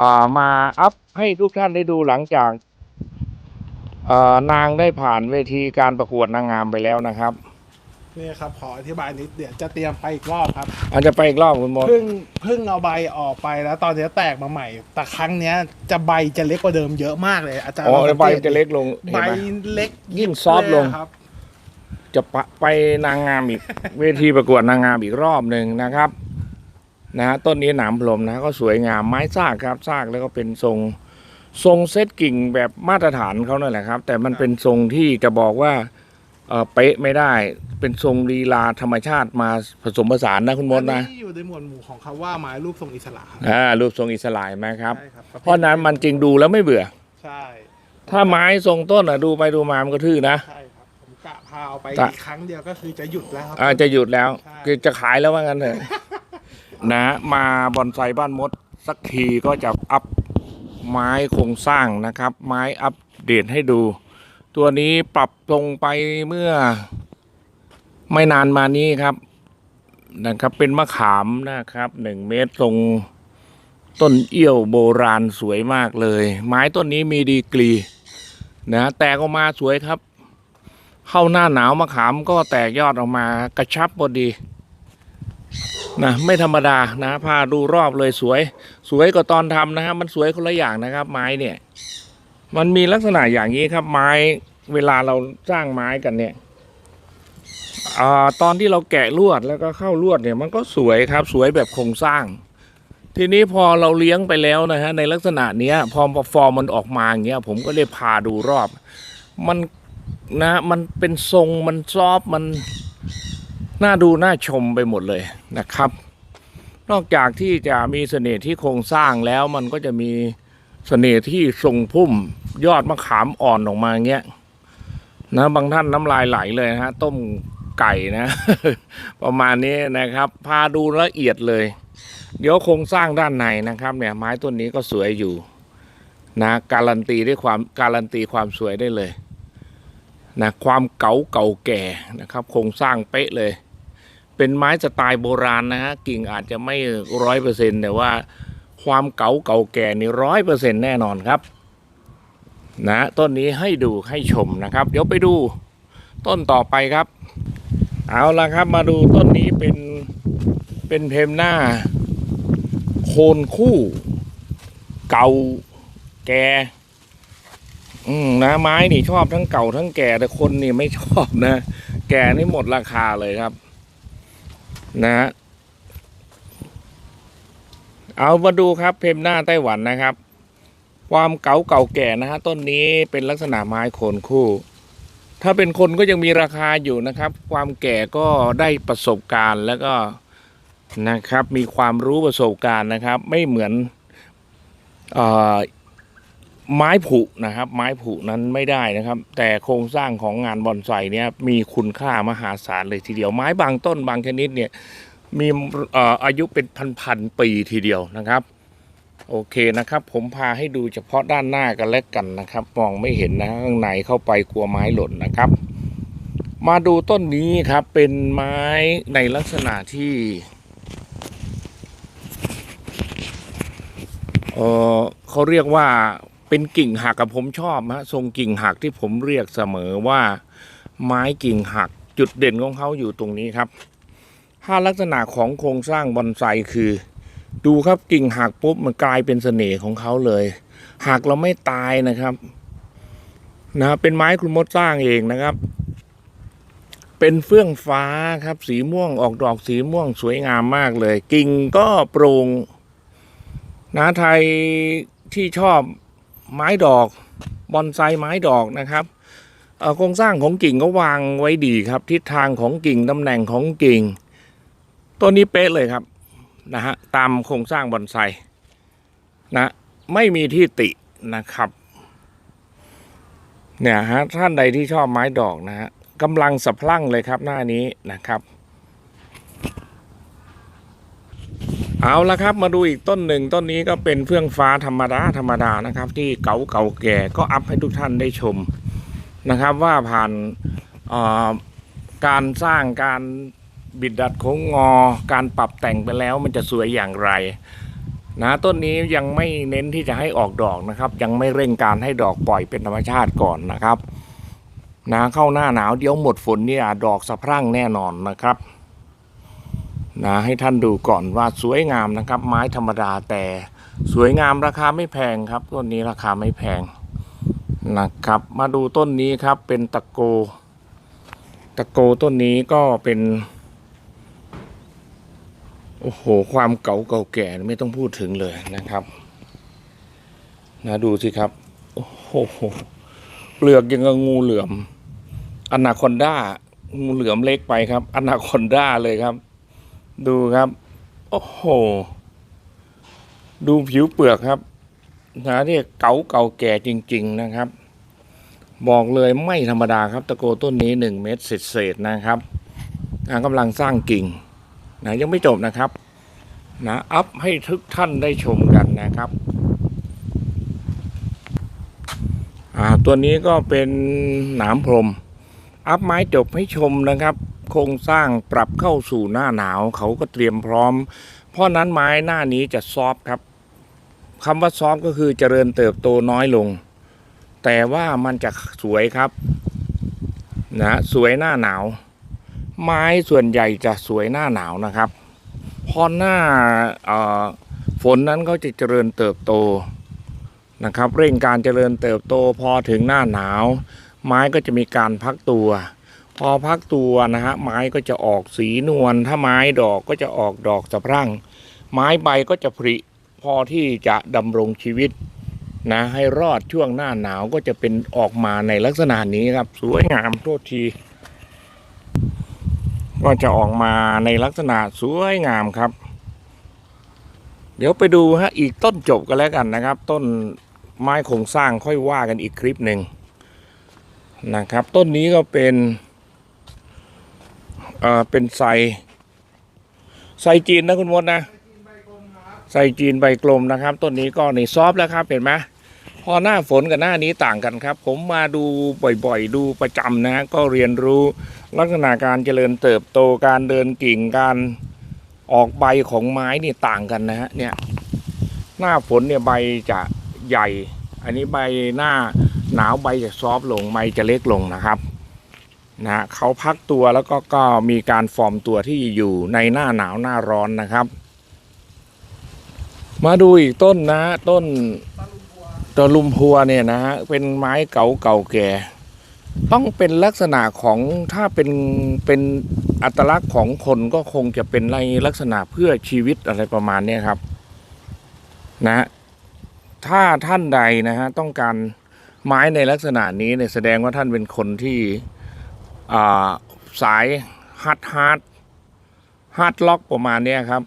อ่ามาอัพให้ทุกท่านได้ดูหลังจากเอ่อนางได้ผ่านเวทีการประกวดนางงามไปแล้วนะครับนี่ครับขออธิบายนิดเดี๋ยวจะเตรียมไปอีกรอบครับอาจจะไปอีกรอบคุณมดเพิ่งเพิ่งเอาใบออกไปแล้วตอนนี้แตกมาใหม่ แต่ครั้งเนี้ยจะใบจะเล็กกว่าเดิมเยอะมากเลย อาจารย์อ๋อลงสังใบกตจะเล็กลงใบเห็นไหมเล็กยิ่งซอฟต์ลงเยครับจะปะไปนางงามอีกเวทีประกวดนางงามอีกรอบหนึ่งนะครับ นะฮะต้นนี้หนามพรมนะก็สวยงามไม้ซากครับซากแล้วก็เป็นทรงทรงเซตกิ่งแบบมาตรฐานเขานั่นแหละครับ แต่มันเป็นทรงที่จะบอกว่าเออเป๊ะไม่ได้ เป็นทรงลีลาธรรมชาติมาผสมผสานนะคุณมดนะ อัอยู่ในหมวดหมู่ของคำว่าไม้รูปทรงอิสระครับอ่ารูปทรงอิสระเห็นไหมครับ ใช่ครับเพราะนั้นมันจึงดูแล้วไม่เบื่อ ใช่ถ้าไม้ทรงต้นอะดูไปดูมามันก็ทื่อนะ ใช่ครับผมกะพาเอาไปกะอีกครั้งเดียวก็คือจะหยุดแล้วครับอาจะหยุดแล้วใช่ คือจะขายแล้วว่างั้นเถอะ นะมาบอนไซบ้านมดสักทีก็จะอัพไม้โครงสร้างนะครับ ไม้อัปเดตให้ดู ตัวนี้ปรับตรงไปเมื่อ ไม่นานมานี้ครับนะครับเป็นมะขามนะครับหนึ่งเมตรตรงต้นเอี้ยวโบราณสวยมากเลย ไม้ต้นนี้มีดีกรีนะแตกออกมาสวยครับ เข้าหน้าหนาวมะขามก็แตกยอดออกมากระชับพอดี นะไม่ธรรมดานะพาดูรอบเลยสวย สวยกว่าตอนทำนะฮะมันสวยคนละอย่างนะครับ ไม้เนี่ย มันมีลักษณะอย่างนี้ครับ ไม้เวลาเราสร้างไม้กันเนี่ยอตอนที่เราแกะลวดแล้วก็เข้าลวดเนี่ย มันก็สวยครับ สวยแบบโครงสร้าง ทีนี้พอเราเลี้ยงไปแล้วนะฮะในลักษณะเนี้ย พอฟอร์มมันออกมาอย่างเงี้ย ผมก็เลยพาดูรอบ มันนะ มันเป็นทรงมันซอฟมัน น่าดูน่าชมไปหมดเลยนะครับ นอกจากที่จะมีเสน่ห์ที่โครงสร้างแล้วมันก็จะมีเสน่ห์ที่ทรงพุ่มยอดมะขามอ่อนออกมาเงี้ยนะบางท่านน้ำลายไหลเลยนะฮะต้มไก่นะ ประมาณนี้นะครับ พาดูละเอียดเลย เดี๋ยวโครงสร้างด้านในนะครับ เนี่ยไม้ต้นนี้ก็สวยอยู่นะการันตีได้ความการันตีความสวยได้เลยนะความเก่าเก่าแก่นะครับ โครงสร้างเป๊ะเลย เป็นไม้สไตล์โบราณนะฮะกิ่งอาจจะไม่ร้อยเปอร์เซ็นแต่ว่าความเก่าเก่าแก่นี่ร้อยเปอร์เซ็นแน่นอนครับนะต้นนี้ให้ดูให้ชมนะครับ เดี๋ยวไปดูต้นต่อไปครับ เอาละครับมาดูต้นนี้เป็นเป็นเพมหน้า โคนคู่ เก่าแก่อืมนะไม้นี่ชอบทั้งเก่าทั้งแก่แต่คนนี่ไม่ชอบนะ แก่นี่หมดราคาเลยครับ นะฮะเอามาดูครับเพมหน้าไต้หวันนะครับ ความเก่าเก่าแก่นะฮะต้นนี้เป็นลักษณะไม้โคนคู่ ถ้าเป็นคนก็ยังมีราคาอยู่นะครับ ความแก่ก็ได้ประสบการณ์แล้วก็นะครับ มีความรู้ประสบการณ์นะครับ ไม่เหมือนออ ไม้ผุนะครับ ไม้ผุนั้นไม่ได้นะครับ แต่โครงสร้างของงานบอนไซเนี่ยมีคุณค่ามหาศาลเลยทีเดียว ไม้บางต้นบางชนิดเนี่ยมีเอ่ออายุเป็นพันๆปีทีเดียวนะครับโอเคนะครับผมพาให้ดูเฉพาะด้านหน้ากันแล้วกันนะครับ มองไม่เห็นนะข้างในเข้าไปกลัวไม้หล่นนะครับ มาดูต้นนี้ครับเป็นไม้ในลักษณะที่เออเขาเรียกว่า เป็นกิ่งหักกับผมชอบฮะทรงกิ่งหักที่ผมเรียกเสมอว่า ไม้กิ่งหักจุดเด่นของเขาอยู่ตรงนี้ครับถ้าลักษณะของโครงสร้างบอนไซคือ ดูครับกิ่งหักปุ๊บมันกลายเป็นเสน่ห์ของเขาเลยหักเราไม่ตายนะครับนะเป็นไม้คุณมดสร้างเองนะครับ เป็นเฟื่องฟ้าครับ สีม่วงออกดอกสีม่วงสวยงามมากเลย กิ่งก็โปร่งนาไทยที่ชอบ ไม้ดอกบอนไซไม้ดอกนะครับโครงสร้างของกิ่งก็วางไว้ดีครับ ทิศทางของกิ่งตำแหน่งของกิ่งต้นนี้เป๊ะเลยครับนะฮะตามโครงสร้างบอนไซนะไม่มีที่ตินะครับเนี่ยฮะท่านใดที่ชอบไม้ดอกนะฮะกำลังสะพรั่งเลยครับหน้านี้นะครับ เอาละครับมาดูอีกต้นหนึ่งต้นนี้ก็เป็นเฟื่องฟ้าธรรมดาธรรมดานะครับ ที่เก่าเก่าแก่ก็อัพให้ทุกท่านได้ชมนะครับ ว่าผ่านการสร้างการบิดดัดโค้งงอ การปรับแต่งไปแล้วมันจะสวยอย่างไรนะต้นนี้ยังไม่เน้นที่จะให้ออกดอกนะครับ ยังไม่เร่งการให้ดอกปล่อยเป็นธรรมชาติก่อนนะครับนะเข้าหน้าหนาวเดี๋ยวหมดฝนเนี่ยดอกสะพรั่งแน่นอนนะครับ นะให้ท่านดูก่อนว่าสวยงามนะครับ ไม้ธรรมดาแต่สวยงามราคาไม่แพงครับต้นนี้ราคาไม่แพงนะครับ มาดูต้นนี้ครับเป็นตะโก ตะโกต้นนี้ก็เป็นโอ้โห ความเก่าเก่าแก่ไม่ต้องพูดถึงเลยนะครับ นะดูสิครับ โอ้โหเปลือกยังกับงูเหลือมอนาคอนด้างูเหลือมเล็กไปครับอนาคอนด้าเลยครับ ดูครับ โอ้โห ดูผิวเปลือกครับนะที่เก่าเก่าแก่จริง ๆนะครับ บอกเลยไม่ธรรมดาครับ ตะโกต้นนี้หนึ่งเมตรเศษๆนะครับกำลังสร้างกิ่งนะยังไม่จบนะครับนะอัพให้ทุกท่านได้ชมกันนะครับอ่าตัวนี้ก็เป็นหนามพรม อัพไม้จบให้ชมนะครับ โครงสร้างปรับเข้าสู่หน้าหนาวเขาก็เตรียมพร้อม เพราะนั้นไม้หน้านี้จะซอฟครับคำว่าซอฟก็คือเจริญเติบโตน้อยลง แต่ว่ามันจะสวยครับนะสวยหน้าหนาว ไม้ส่วนใหญ่จะสวยหน้าหนาวนะครับพอหน้าฝนนั้นเขาจะเจริญเติบโตนะครับ เร่งการเจริญเติบโตพอถึงหน้าหนาว ไม้ก็จะมีการพักตัว พอพักตัวนะฮะไม้ก็จะออกสีนวลถ้าไม้ดอกก็จะออกดอกสะพรั่ง ไม้ใบก็จะผลิพอที่จะดำรงชีวิตนะให้รอดช่วงหน้าหนาวก็จะเป็นออกมาในลักษณะนี้ครับ สวยงามโทษที ก็จะออกมาในลักษณะสวยงามครับ เดี๋ยวไปดูฮะอีกต้นจบกันแล้วกันนะครับ ต้นไม้โครงสร้างค่อยว่ากันอีกคลิปหนึ่งนะครับ ต้นนี้ก็เป็น อ่อเป็นไซไซจีนนะคุณมดนะไซจีนใบกลมนะครับ ต้นนี้ก็ในซอฟแล้วครับเห็นไหมพอหน้าฝนกับหน้านี้ต่างกันครับ ผมมาดูบ่อยๆ ดูประจำนะฮะก็เรียนรู้ลักษณะการเจริญเติบโตการเดินกิ่งการออกใบของไม้นี่ต่างกันนะฮะเนี่ยหน้าฝนเนี่ยใบจะใหญ่ อันนี้ใบหน้าหนาวใบจะซอฟลงใบจะเล็กลงนะครับ นะฮะเขาพักตัวแล้วก็ก็มีการฟอร์มตัวที่อยู่ในหน้าหนาวหน้าร้อนนะครับ มาดูอีกต้นนะต้นตะลุมพัวเนี่ยนะฮะเป็นไม้เก่าเก่าแก่ ต้องเป็นลักษณะของถ้าเป็นเป็นอัตลักษณ์ของคนก็คงจะเป็นในลักษณะเพื่อชีวิตอะไรประมาณนี้ครับนะถ้าท่านใดนะฮะต้องการไม้ในลักษณะนี้เนี่ยแสดงว่าท่านเป็นคนที่ สายฮาร์ดฮาร์ดฮาร์ดล็อกประมาณนี้ครับ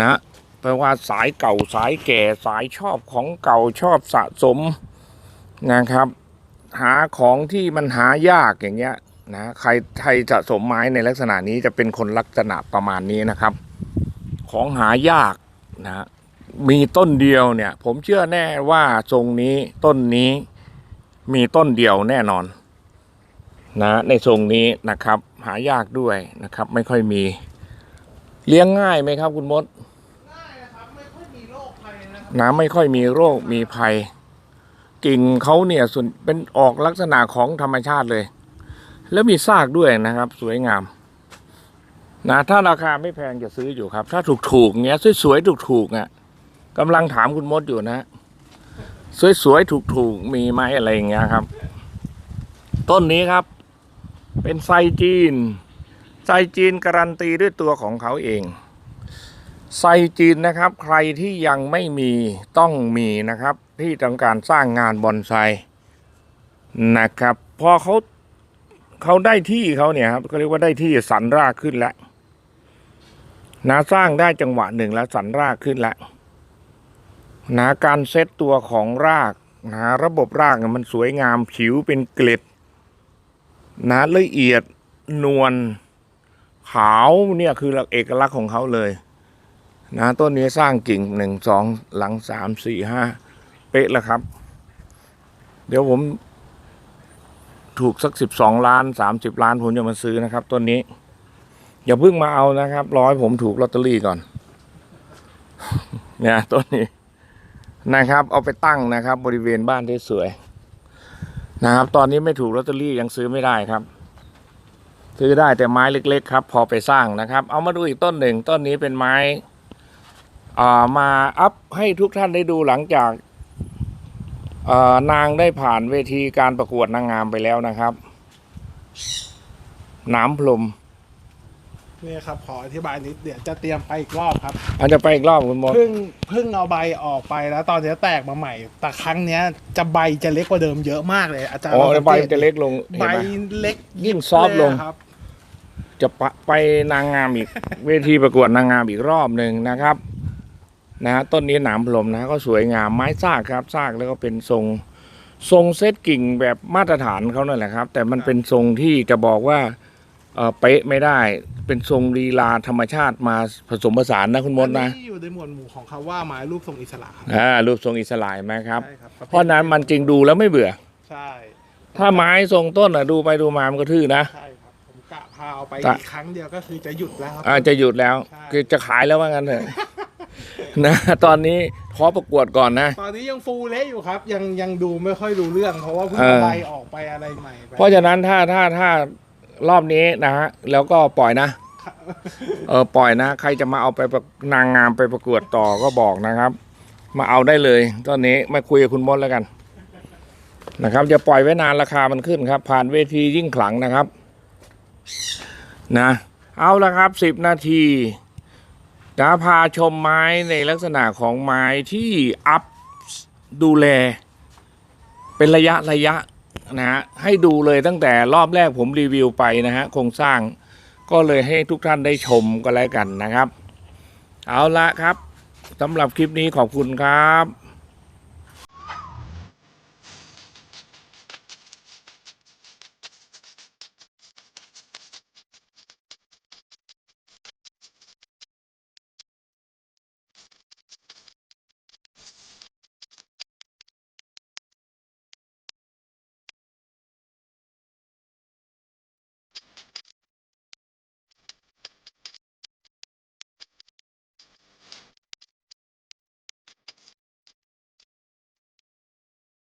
นะแปลว่าสายเก่าสายแก่สายชอบของเก่าชอบสะสมนะครับ หาของที่มันหายากอย่างเงี้ยนะใครใครสะสมไม้ในลักษณะนี้จะเป็นคนลักษณะประมาณนี้นะครับ ของหายากนะมีต้นเดียวเนี่ย ผมเชื่อแน่ว่าทรงนี้ต้นนี้มีต้นเดียวแน่นอน นะในทรงนี้นะครับ หายากด้วยนะครับ ไม่ค่อยมี เลี้ยงง่ายไหมครับ คุณมดง่ายนะครับไม่ค่อยมีโรคภัยนะนะไม่ค่อยมีโรคมีภัยกิ่งเขาเนี่ยส่วนเป็นออกลักษณะของธรรมชาติเลย แล้วมีซากด้วยนะครับ สวยงามนะถ้าราคาไม่แพงจะซื้ออยู่ครับ ถ้าถูกๆเงี้ยสวยๆถูกๆอะกำลังถามคุณมดอยู่นะ สวยๆถูกๆมีไหมอะไรอย่างเงี้ยครับ ต้นนี้ครับ เป็นไซจีน ไซจีนการันตีด้วยตัวของเขาเอง ไซจีนนะครับ ใครที่ยังไม่มีต้องมีนะครับ ที่ต้องการสร้างงานบอนไซนะครับ พอเขาเขาได้ที่เขาเนี่ยครับก็เรียกว่าได้ที่สันรากขึ้นแล้วนะสร้างได้จังหวะหนึ่งแล้วสันรากขึ้นแล้วนะการเซตตัวของรากนะระบบรากเนี่ยมันสวยงามผิวเป็นเกล็ด นะละเอียดนวลขาวเนี่ยคือเอกลักษณ์ของเขาเลยนะต้นนี้สร้างกิ่งหนึ่งสองหลังสามสี่ห้าเป๊ะแล้วครับ เดี๋ยวผมถูกสักสิบสองล้านสามสิบล้านผมจะมาซื้อนะครับต้นนี้ อย่าเพิ่งมาเอานะครับรอให้ผมถูกลอตเตอรี่ก่อน เนี่ยต้นนี้นะครับ เอาไปตั้งนะครับ บริเวณบ้านที่สวย นะครับ ตอนนี้ไม่ถูกลอตเตอรี่ยังซื้อไม่ได้ครับ ซื้อได้แต่ไม้เล็ก ๆ ครับ พอไปสร้างนะครับ เอามาดูอีกต้นหนึ่งต้นนี้เป็นไม้อ่ามาอัพให้ทุกท่านได้ดูหลังจากนางได้ผ่านเวทีการประกวดนางงามไปแล้วนะครับ น้ำพลม นี่ครับขออธิบายนิดเดี๋ยวจะเตรียมไปอีกรอบครับอาจจะไปอีกรอบคุณมดเพิ่งเพิ่งเอาใบออกไปแล้วตอนนี้แตกมาใหม่ แต่ครั้งเนี้ยจะใบจะเล็กกว่าเดิมเยอะมากเลย อาจารย์อ๋อลองใบสังกตจะเล็กลงใบเห็นไหมเล็กยิ่งซอฟต์ลงเยครับ จะปะไปนางงามอีก เวทีประกวดนางงามอีกรอบหนึ่งนะครับ นะฮะต้นนี้หนามพลมนะก็สวยงามไม้ซากครับซากแล้วก็เป็นทรงทรงเซตกิ่งแบบมาตรฐานเขานั่นแหละครับ แต่มันเป็นทรงที่จะบอกว่า เออเป๊ะไม่ได้ เป็นทรงลีลาธรรมชาติมาผสมผสานนะคุณมดนะอัอยู่ในหมวดหมู่ของคำว่าไม้รูปทรงอิสระครับอ่ารูปทรงอิสระไหมครับ ใช่ครับเพราะนั้นมันจึงดูแล้วไม่เบื่อ ใช่ถ้าไม้ทรงต้นอะดูไปดูมามันก็ทื่อนะ ใช่ครับผมกะพาเอาไปจ้ะอีกครั้งเดียวก็คือจะหยุดแล้วครับ อาจจะหยุดแล้วใช่ คือจะขายแล้วว่างั้นเถอะ นะ ตอนนี้ขอประกวดก่อนนะ ตอนนี้ยังฟูเละอยู่ครับ ยังยังดูไม่ค่อยรู้เรื่อง เพราะว่าเพิ่งเออ เอาใบออกไปอะไรใหม่ไปเพราะฉะนั้นถ้าถ้าถ้า รอบนี้นะฮะแล้วก็ปล่อยนะ เออปล่อยนะ ใครจะมาเอาไปประนางงามไปประกวดต่อก็บอกนะครับ มาเอาได้เลย ตอนนี้มาคุยกับคุณมดแล้วกัน นะครับจะปล่อยไว้นานราคามันขึ้นครับ ผ่านเวทียิ่งขลังนะครับ นะ เอาละครับสิบนาทีจะพาชมไม้ในลักษณะของไม้ที่อัพดูแล เป็นระยะระยะ นะฮะให้ดูเลยตั้งแต่รอบแรกผมรีวิวไปนะฮะโครงสร้างก็เลยให้ทุกท่านได้ชมก็แล้วกันนะครับ เอาละครับสำหรับคลิปนี้ขอบคุณครับ